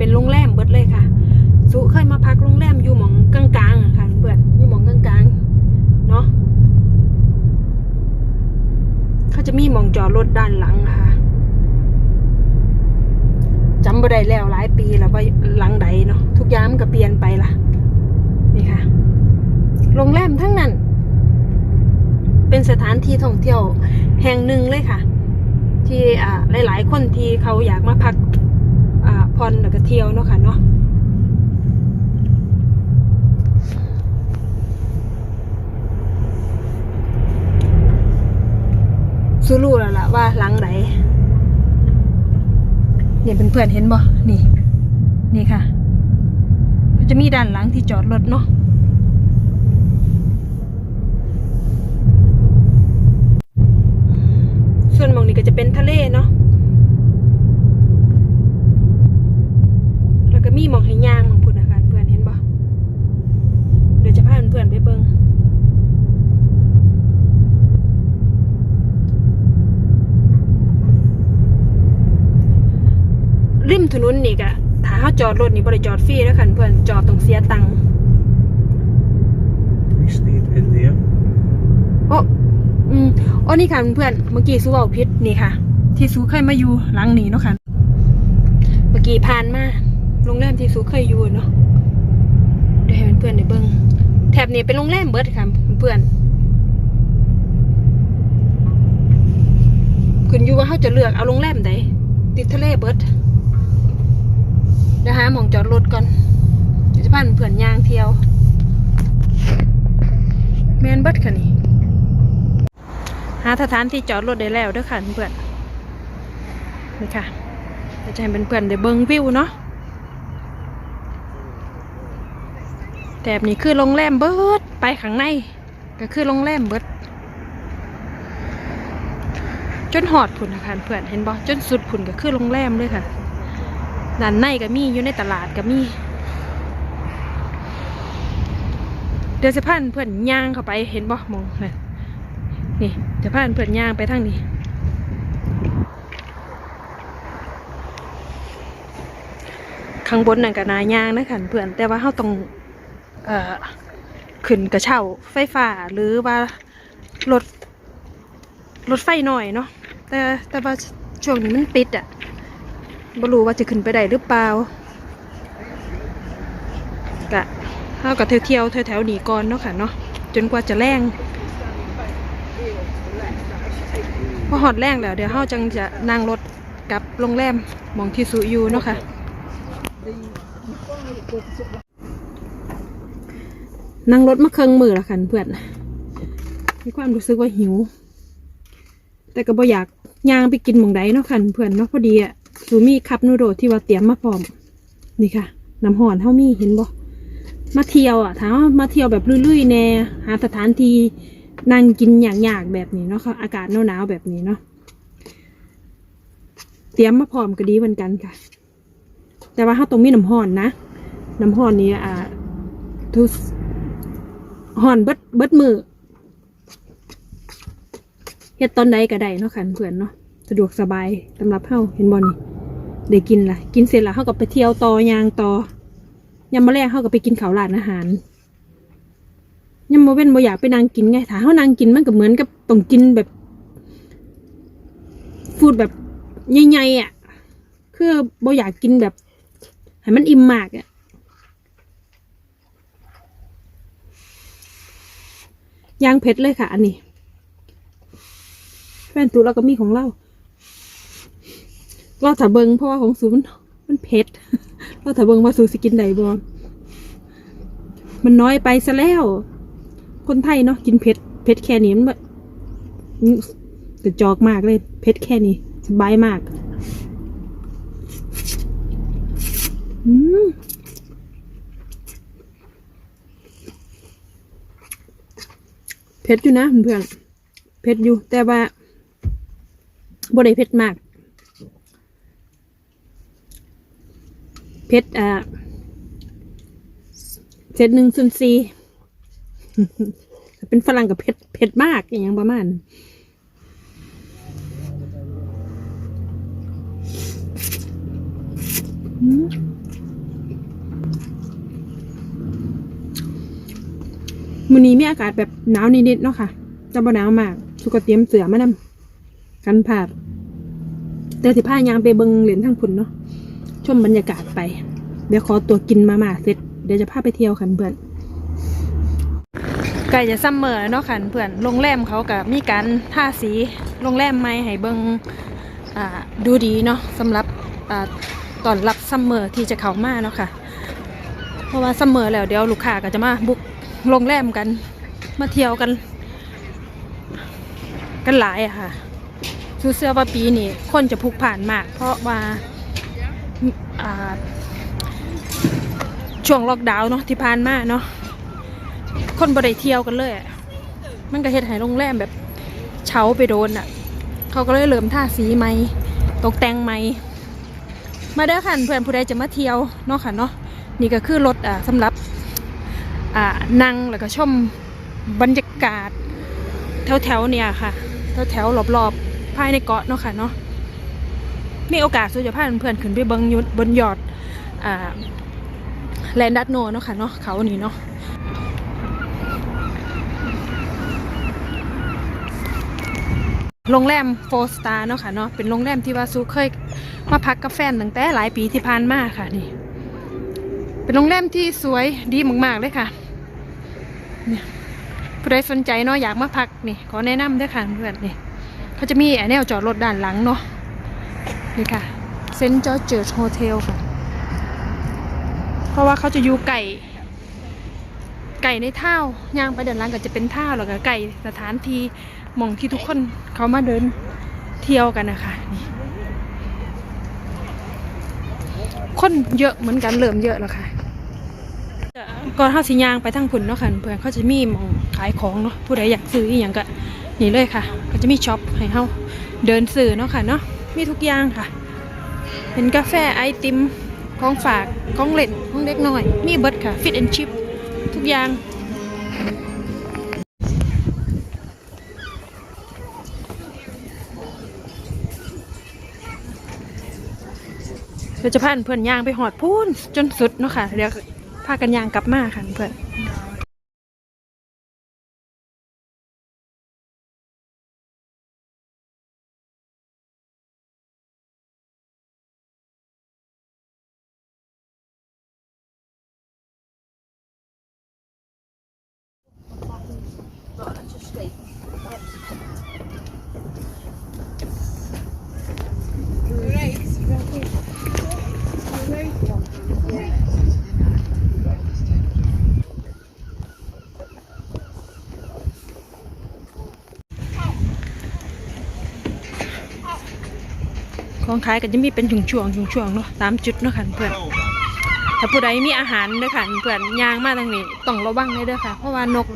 เป็นโรงแรมเบิดเลยค่ะ สุเคยมาพักโรงแรมอยู่หมองกลางๆอะค่ะเพื่อนอยู่หมองกลางๆเนาะเขาจะมีหมองจอดรถด้านหลังค่ะจำบ่ได้แล้วหลายปีแล้วว่าหลังใดเนาะทุกอย่างมันก็เปลี่ยนไปละนี่ค่ะโรงแรมทั้งนั้น เป็นสถานที่ท่องเที่ยวแห่งหนึ่งเลยค่ะ ที่อ่าหลาย ๆ คนที่เขาอยากมาพัก ผ่อนแล้วก็เที่ยวเนาะค่ะเนาะสู้รู้แล้วล่ะว่าหลังไหนเนี่ยเป็นเพื่อนๆเห็นบ่นี่ นี่ค่ะ ก็จะมีด้านหลังที่จอดรถเนาะ ส่วนหมองนี้ก็จะเป็นทะเลเนาะ แล้วก็มีหมองให้ย่างหมองพุ่นนะคะเพื่อนเห็นบ่เดี๋ยวจะพาเพื่อนๆไปเบิ่งริมถนนนี่ก็ถ้าเฮา จอดรถนี่บ่ได้จอดฟรีแล้วค่ะเพื่อนจอดต้องเสียตังค์ We stayed in there. โอ้อืมโอ้นี่ค่ะเพื่อนๆเมื่อกี้ซูเอาพิษนี่ค่ะ ที่ซูเคยมาอยู่หลังนี้เนาะค่ะ เมื่อกี้ผ่านมาโรงแรมที่ซูเคยอยู่เนาะเดี๋ยวให้เพื่อนๆได้เบิ่งแถบนี้เป็นโรงแรมเบิดค่ะเพื่อนๆขึ้นอยู่ว่าเขาจะเลือกเอาโรงแรมใดติดทะเลเบิด เดี๋ยวหาหมองจอดรถก่อนเดี๋ยวจะพาเพื่อนยางเที่ยว แมนเบิดค่ะนี่ หาสถานที่จอดรถได้แล้วเด้วยค่ะเพื่อนนี่ค่ะเดี๋ยวจะให้เป็นเพื่อนได้เบิ้งวิวเนาะแถบนี้คือโรงแรมเบิดไปข้างใน ก็คือโรงแรมเบิดจนหอดผุนนะคะเพื่อนเห็นบ่จนสุดผุนก็คือโรงแรมเลยค่ะ ด้านในก็มีอยู่ในตลาดก็มี เดี๋ยวจะพาเพื่อนย่างเข้าไปเห็นบ่มองนั่นนี่จะพาเพื่อนย่างไปทางนี้ข้างบนนั่นก็นาย่างนะค่ะเพื่อนแต่ว่าเราต้องเอ่อขึ้นกระเช้าไฟฟ้าหรือว่ารถรถไฟหน่อยเนาะแต่แต่ว่าช่วงนี้มันปิดอะ บ่รู้ว่าจะขึ้นไปได้หรือเปล่ากะเราก็เที่ยวๆแถวๆนี้ก่อนเนาะค่ะเนาะจนกว่าจะแรงพอหอดแรงแล้ว เดี๋ยวเฮาจังจะนั่งรถกลับโรงแรมหมองที่สุยูเนาะค่ะนั่งรถมาเครื่องมือละคันเพื่อนมีความรู้สึกว่าหิว แต่ก็บ่อยากย่างไปกินหมองใดเนาะคันเพื่อนเนาะพอดีอะ สูมีคับนูโดที่ว่าเตรียมมาพร้อม นี่ค่ะ น้ำห่อนเฮามีเห็นบ่มาเที่ยวอะถามว่ามาเที่ยวแบบลุยๆแน่หาสถานที่นั่งกินอย่างยากแบบนี้เนาะค่ะอากาศหนาวๆแบบนี้เนาะเตรียมมาพร้อมก็ดีเหมือนกันค่ะ แต่ว่าถ้าตรงมีน้ำห่อนนะน้ำห่อนนี้อ่าทุสห่อนเบิดเบิดมือเฮ็ดตอนใดก็ได้เนาะค่ะเพื่อนเนาะสะดวกสบายสำหรับเฮาเห็นบ่นี่ ได้กินละกินเสร็จล้วเฮาก็ไปเที่ยวต่อยางต่อยามมื้อแรกเฮาก็ไปกินข้าวร้านอาหารยังโมเว้นโมอยากไปนางกินไงถ้าเขานางกินมันก็เหมือนกับต้องกินแบบฟูดแบบใหญ่ๆอะ คือโมอยากกินแบบให้มันอิ่มมากอะยางเผ็ดเลยค่ะ อันนี้ แฟนตูเราก็มีของเรา เราถ้าเบิงเพราะว่าของสูมันมันเผ็ดเราถ้าเบิงว่าสูสิกินได้บ่มันน้อยไปซะแล้ว คนไทยเนาะกินเผ็ดเผ็ดแค่นี้มันแบบกระจอกมากเลยเผ็ดแค่นี้สบายมากอืมเผ็ดอยู่นะเพื่อนๆเผ็ดอยู่แต่ว่าบ่ได้เผ็ดมาก เพชรอ่าเซตหนึ่งส่วนสี่เป็นฝรั่งกับเผ็ดเผ็ดมากอย่างประมาณมื้อนี้มีอากาศแบบหนาวนิดๆเนาะค่ะจะบ่หนาวมาก สุกเตรียมเสือมานำ กันผาดแต่สิผ้ายางไปเบิงเหรียญทั้งผุนเนาะ ชมบรรยากาศไป เดี๋ยวขอตัวกินมาม่าเสร็จ เดี๋ยวจะพาไปเที่ยวคันเพื่อนใกล้จะซัมเมอร์เนาะคันเพื่อนโรงแรมเขากับมีการท่าสีโรงแรมใหม่ให้เบิงดูดีเนาะสำหรับอตอนรับซัมเมอร์ที่จะเข้ามาเนาะค่ะ เพราะว่าซัมเมอร์แล้วเดี๋ยวลูกค้าก็จะมาบุกโรงแรมกัน มาเที่ยวกัน กันหลายอะค่ะซูเสื้อว่าปีนี้คนจะพลุกผ่านมาก เพราะว่า ช่วงล็อกดาวน์เนาะที่ผ่านมาเนาะคนบ่ได้เที่ยวกันเลยอะมันก็เฮ็ดให้โรงแรมแบบเช้าไปโดนอะ เขาก็เลยเริ่มท่าสีใหม่ตกแต่งใหม่มาเด้อค่ะเพื่อนผู้ใดจะมาเที่ยวเนาะค่ะเนาะนี่ก็คือรถอ่าสำหรับอ่านั่งแล้วก็ชมบรรยากาศ แถวๆเนี่ยค่ะ แถวๆรอบๆภายในเกาะเนาะค่ะเนาะ มีโอกาสสุจะพาเพื่อนขึ้นไปเบิงยุดบนยอดอ่าแลนดัตโนเนาะค่ะเนาะเขานี่เนาะโรงแรมโฟสตาร์เนาะค่ะเนาะเป็นโรงแรมที่ว่าซูเคยมาพักกับแฟนตั้งแต่หลายปีที่ผ่านมาค่ะนี่ เป็นโรงแรมที่สวยดีมากๆเลยค่ะผู้ใดสนใจเนาะอยากมาพักนี่ขอแนะนำด้วยค่ะเพื่อนนี่เขาจะมีแอแนวจอดรถด้านหลังเนาะ นี่ค่ะเซนต์จอร์จเจิร์โฮเทลค่ะ เพราะว่าเขาจะอยู่ไก่ ไก่ในเท่าย่างไปเดินหลังก็จะเป็นเท่าแล้วก็ไก่สถานที่มองที่ทุกคนเขามาเดินเที่ยวกันนะคะนี่คนเยอะเหมือนกันเริ่มเยอะแล้วค่ะก่อนเข้าสิยางไปทั้งผุนเนาะค่ะเพื่อนเขาจะมีมองขายของเนาะผู้ใดอยากซื้ออหย่างก็นี่เลยค่ะ ก็จะมีช็อปให้เฮาเดินซื้อเนาะค่ะเนาะ มีทุกอย่างค่ะ เป็นกาแฟไอติมของฝากของเล่นของเด็กน้อย มีเบิร์ดค่ะฟิตแอนชิพทุกอย่างเดี๋ยวจะพาเพื่อนย่างไปหอดพูนจนสุดเนาะค่ะเดี๋ยวพากันยางกลับมาค่ะเพื่อน ของขายก็จะมีเป็นช่วงๆช่วงๆเนาะตามจุดเนาะค่ะเพื่อนถ้าผู้ใดมีอาหารเด้อค่ะเพื่อนยางมาทางนี้ต้องระวังเลยเด้อค่ะ เพราะว่านก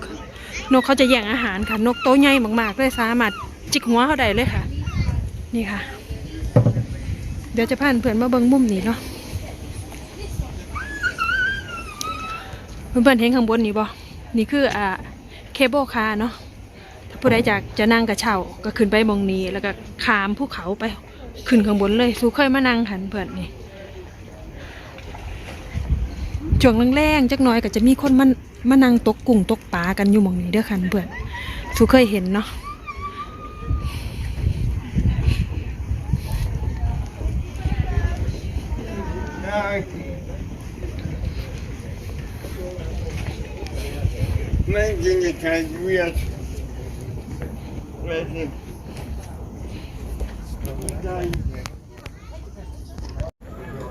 นกเขาจะแย่งอาหารค่ะ นกโตใหญ่มากๆเลยสามารถจิกหัวเขาได้เลยค่ะ นี่ค่ะ เดี๋ยวจะพาเพื่อนมาเบิ่งมุมนี้เนาะเพื่อนๆเห็นข้างบนนี่บ่นี่คืออ่าเคเบิลคาร์เนาะถ้าผู้ใดอยากจะนั่งกระเช้าก็ขึ้นไปมองนี้แล้วก็ขามภูเขาไป ขึ้นข้างบนเลย สู้เคยมานั่งหันเพื่อนนี่ช่วงแรงๆจักหน้อยก็จะมีคนมามานั่งตกกุ้งตกปลากันอยู่หมองนี้เด้อคันเพื่อนสูเคยเห็นเนาะ Nej, ingen kan vet. Vet ni? เดี๋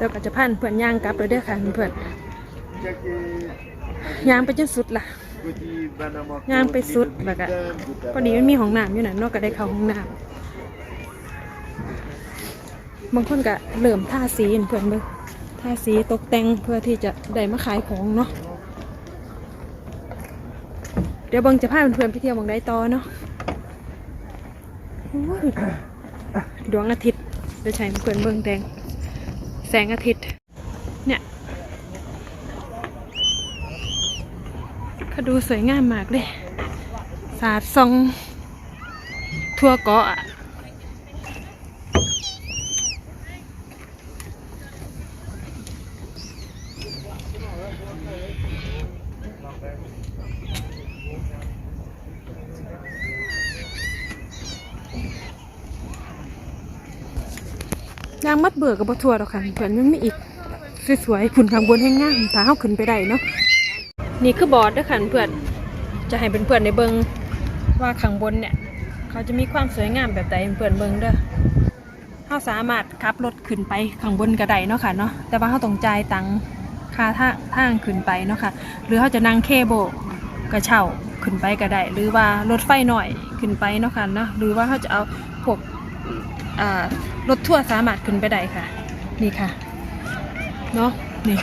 ยวก็จะพันเพื่อนย่างกลับเลยเด้อค่ะเพื่อนย่างไปจนสุดล่ะย่างไปสุดแล้วก็พอดีมันมีห้องน้ำอยู่นั่นนอกก็ได้เข้าห้องน้ำบางคนก็เริ่มท่าสีเพื่อนเบิ่งท่าสีตกแต่งเพื่อที่จะได้มาขายของเนาะเดี๋ยวเบิ่งจะพาเพื่อนๆไปเที่ยวหมองได้ต่อเนาะ ดวงอาทิตย์เดี๋ยวใช้เพื่อนเบิ่งแดง แสงอาทิตย์ เนี่ยเขาดูสวยงามมากเลย สาดซองทั่วเกาะ มัดเบื่อกับบัทัวดอกค่ะเพื่อนยังมีอีกสวยๆผุนข้างบนแห้งงามถ้าเฮาขึ้นไปได้เนาะนี่คือบอร์ดเด้อค่ะเพื่อนจะให้เป็นเพื่อนในเบิงว่าข้างบนเนี่ยเขาจะมีความสวยงามแบบใดเพื่อนเบิงเด้อเฮาสามารถขับรถขึ้นไปข้างบนก็ได้เนาะค่ะเนาะแต่ว่าเฮาต้องจ่ายตังค่าทางทางขึ้นไปเนาะค่ะ หรือเฮาจะนั่งเคเบิลกระเช่าขึ้นไปก็ได้หรือว่ารถไฟหน่อยขึ้นไปเนาะค่ะเนาะหรือว่าเฮาจะเอาพวกอ่า รถทั่วสามารถขึ้นไปได้ค่ะ นี่ค่ะ เนาะนี่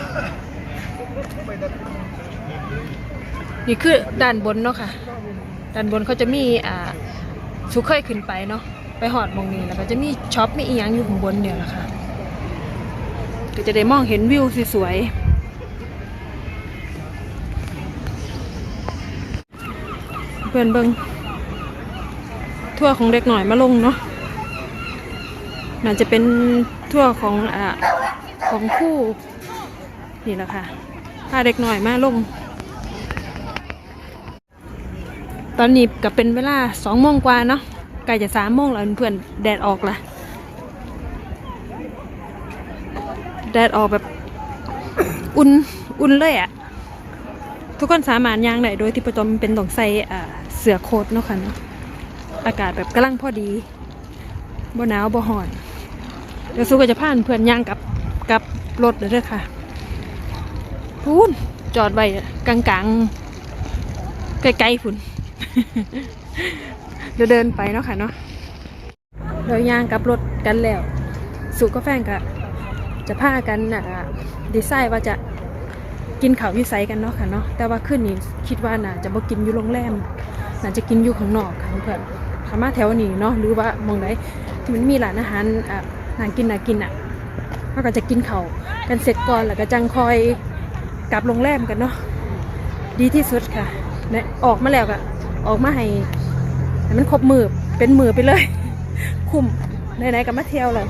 นี่คือด้านบนเนาะค่ะ ด้านบนเขาจะมีอ่าสุเคยขึ้นไปเนาะ ไปหอดมองนี้แล้วก็จะมีช็อปมีอีหยังอยู่ข้างบนเนี่ยแหละค่ะ ก็จะได้มองเห็นวิวสวยๆเพื่อนเบิงทั่วของเด็กหน่อยมาลงเนาะ น่าจะเป็นทั่วของอ่าของคู่นี่แหละค่ะพาเด็กหน่อยมาลง ตอนนี้ก็เป็นเวลาสองโมงกว่าเนาะใกล้จะสามโมงแล้วเพื่อนแดดออกละแดดออกแบบอุ่นอุ่นเลยอะทุกคนสามารถย่างได้โดยที่ประจำเป็นต้องใส่เสือโค้ทเนาะค่ะเนาะอากาศแบบกำลังพอดีบ่หนาวบ่ฮ้อน เดี๋ยวสู้ก็จะพานเพื่อนย่างกับกับรถเลยเด้อค่ะพูนจอดไว้กลางกลางๆไกลๆฝุ่นเดี๋ยวเดินไปเนาะค่ะเนาะเดี๋ยวย่างกับรถกันแล้วสุก็แฟนกะจะพากันอะดีไซน์ว่าจะกินข้าวอยูไซกันเนาะค่ะเนาะแต่ว่าคืนนี้คิดว่าน่าจะบ่กินอยู่โรงแรมน่าจะกินอยู่ข้างนอกค่ะเพื่อนสามารถแถวนี้เนาะหรือว่ามองไหนที่มันมีร้านอาหารอะ น่ากินน่ากินอะเขาก็จะกินเขากันเสร็จก่อนแล้วก็จังคอยกลับโรงแรมกันเนาะดีที่สุดค่ะเนี่ยออกมาแล้วก็ออกมาให้ให้มันครบมือเป็นมือไปเลย คุ้มไหนๆก็มาเที่ยวเลย